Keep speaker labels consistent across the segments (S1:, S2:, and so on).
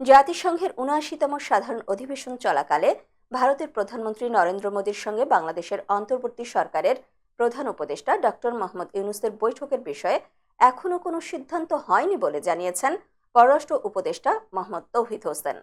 S1: জাতিসংঘের উনআশিতম সাধারণ অধিবেশন চলাকালে ভারতের প্রধানমন্ত্রী নরেন্দ্র মোদীর সঙ্গে বাংলাদেশের অন্তর্বর্তী সরকারের প্রধান উপদেষ্টা ডক্টর মোহাম্মদ ইউনুসের বৈঠকের বিষয়ে এখনও কোনো সিদ্ধান্ত হয়নি বলে জানিয়েছেন পররাষ্ট্র উপদেষ্টা মোহাম্মদ তৌহিদ হোসেন।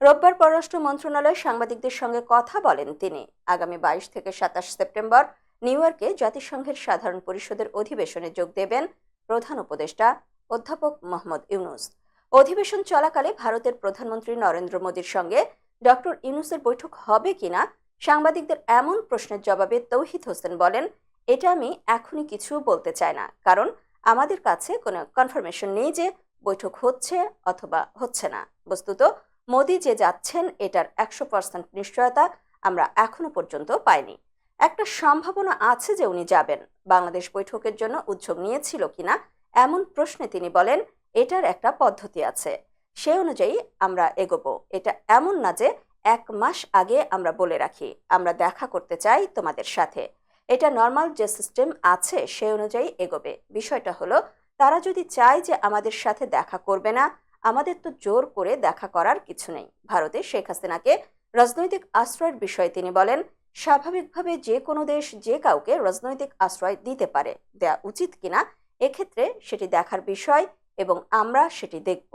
S1: রোববার পররাষ্ট্র মন্ত্রণালয় সাংবাদিকদের সঙ্গে কথা বলেন তিনি। আগামী বাইশ থেকে সাতাশ সেপ্টেম্বর নিউ ইয়র্কে জাতিসংঘের সাধারণ পরিষদের অধিবেশনে যোগ দেবেন প্রধান উপদেষ্টা অধ্যাপক মোহাম্মদ ইউনুস। অধিবেশন চলাকালে ভারতের প্রধানমন্ত্রী নরেন্দ্র মোদীর সঙ্গে ডক্টর ইউনুসের বৈঠক হবে কিনা সাংবাদিকদের এমন প্রশ্নের জবাবে তৌহিদ হোসেন বলেন, এটা আমি এখনই কিছু বলতে চাই না, কারণ আমাদের কাছে কোনো কনফার্মেশন নেই যে বৈঠক হচ্ছে অথবা হচ্ছে না। বস্তুত, মোদি যে যাচ্ছেন, এটার একশো পার্সেন্ট নিশ্চয়তা আমরা এখনও পর্যন্ত পাইনি। একটা সম্ভাবনা আছে যে উনি যাবেন। বাংলাদেশ বৈঠকের জন্য উদ্যোগ নিয়েছিল কিনা, এমন প্রশ্নে তিনি বলেন এটার একটা পদ্ধতি আছে। সে অনুযায়ী আমরা এগোবো। এটা এমন না যে এক মাস আগে আমরা বলে রাখি, আমরা দেখা করতে চাই তোমাদের সাথে। এটা নর্মাল যে সিস্টেম আছে, সে অনুযায়ী এগোবে। বিষয়টা হলো, তারা যদি চায় যে আমাদের সাথে দেখা করবে না, আমাদের তো জোর করে দেখা করার কিছু নেই। ভারতে শেখ হাসিনাকে রাজনৈতিক আশ্রয়ের বিষয়ে তিনি বলেন, স্বাভাবিকভাবে যে কোনো দেশ যে কাউকে রাজনৈতিক আশ্রয় দিতে পারে। দেয়া উচিত কিনা, এক্ষেত্রে সেটি দেখার বিষয়। এবং আমরা সেটি দেখব।